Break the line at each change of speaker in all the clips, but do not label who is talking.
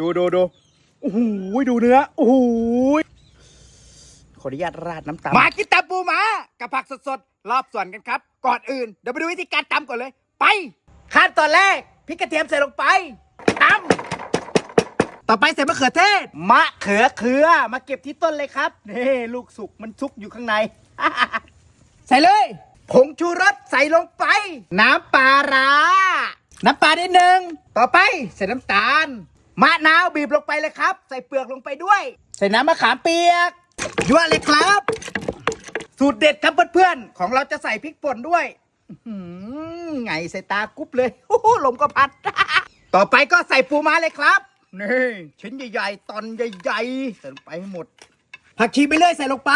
ดูดูดูโอ้โหดูเนื้อโอ้โหขออนุญาตราดน้ำตาลมากินตำปูหมากับผักสดๆรอบส่วนกันครับ ก่อนอื่นเดี๋ยวไปดูวิธีการตำก่อนเลย ไปขั้นตอนแรกพริกกระเทียมใส่ลงไปตำต่อไปใส่มะเขือเทศมะเขือเขือมาเก็บที่ต้นเลยครับนี่ลูกสุกมันซุกอยู่ข้างใน ใส่เลยผงชูรสใส่ลงไป น้ำปลาร้าน้ำปลานิดหนึ่งต่อไปใส่น้ำตาล มะนาวบีบลงไปเลยครับ ใส่เปลือกลงไปด้วย ใส่น้ำมะขามเปียกยั่วเลยครับ สูตรเด็ดครับเพื่อนๆของเราจะใส่พริกป่นด้วยอื้อหือไงใส่ตากุ๊บเลยโอ้โหลมก็พัด ต่อไปก็ใส่ปูม้าเลยครับนี่ชิ้นใหญ่ๆตอนใหญ่ๆใส่ลงไปให้หมด ผักชีไปเรื่อยใส่ลงไป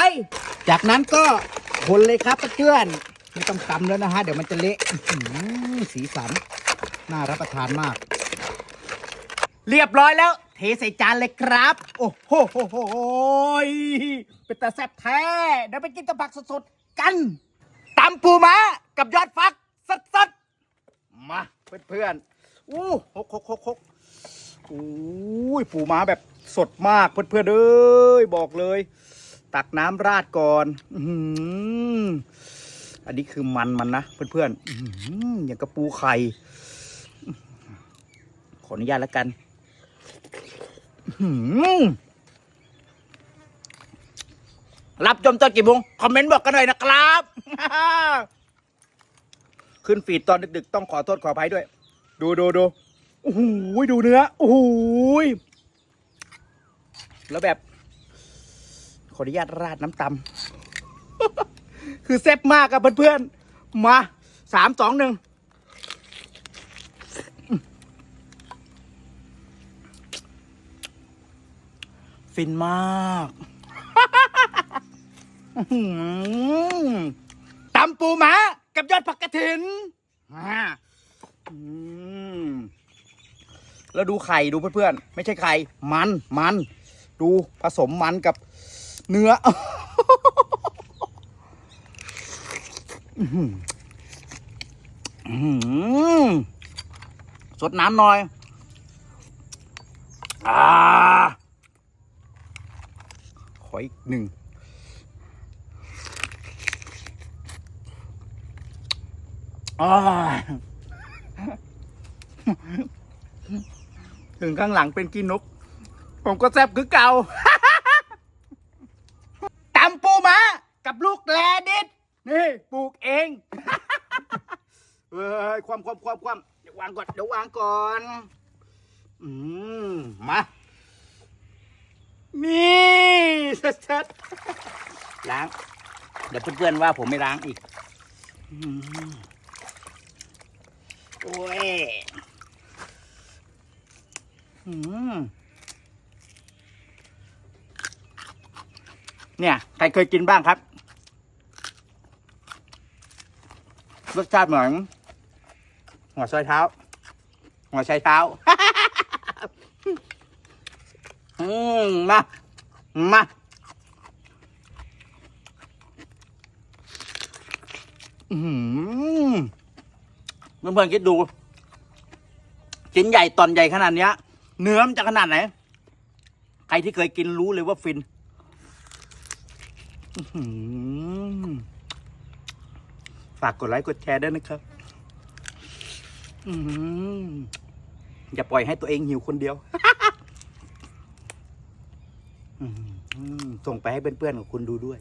จากนั้นก็คนเลยครับเพื่อนๆไม่ต้องตำแล้วนะฮะเดี๋ยวมันจะเละอื้อหือสีสันน่ารับประทานมาก เรียบร้อยแล้ว เทใส่จานเลยครับ โอ้โหโหโหยเป็นตาแซ่บแท้เดี๋ยวไปกินกับผักสดๆกันตำปูม้ากับยอดฟักสดๆมาเพื่อนๆอู้หกหกหกหกอู้ยปูม้าแบบสดมากเพื่อนๆเอ้ยบอกเลย ตักน้ำราดก่อนอืออันนี้คือมันมันนะเพื่อนๆอย่างกระปูไข่ขออนุญาตแล้วกัน รับชมตอนกี่โมงคอมเมนต์บอกกันหน่อยนะครับ ขึ้นฟีดตอนดึกๆ ต้องขอโทษขออภัยด้วย ดูดูดูโอ้โหดูเนื้อโอ้โหแล้วแบบ ขออนุญาตราดน้ำตำคือแซ่บมากครับเพื่อนๆ มาสามสองหนึ่ง ฟินมากตำปูหมากับยอดผักกระถินอ่าอืมแล้วดูไข่ดูเพื่อนๆ ไม่ใช่ไข่ มันมัน ดูผสมมันกับเนื้อสดน้ำหน่อย อ่า ออีกหนึ่งถึงข้างหลังเป็นกินนก ผมก็แซบคือเก่าตำปูมากับลูกแลดิดนี่ปลูกเองเอ้ยความความความความเดี๋ยววางก่อนเดี๋ยววางก่อน อืม มา นี่ชัดๆล้าง เดี๋ยวเพื่อนๆว่าผมไม่ล้างอีกอโอ้ยเนี่ยใครเคยกินบ้างครับ รสชาติเหมือนหัวไชเท้า หัวไชเท้า อืมมามาอืมเพื่อนๆคิดดูชิ้นใหญ่ตอนใหญ่ขนาดเนี้ย เนื้อมันจะขนาดไหน ใครที่เคยกินรู้เลยว่าฟินฝากกดไลค์กดแชร์ด้วยนะครับออย่าปล่อยให้ตัวเองหิวคนเดียว อืม ส่งไปให้เพื่อนๆของคุณดูด้วย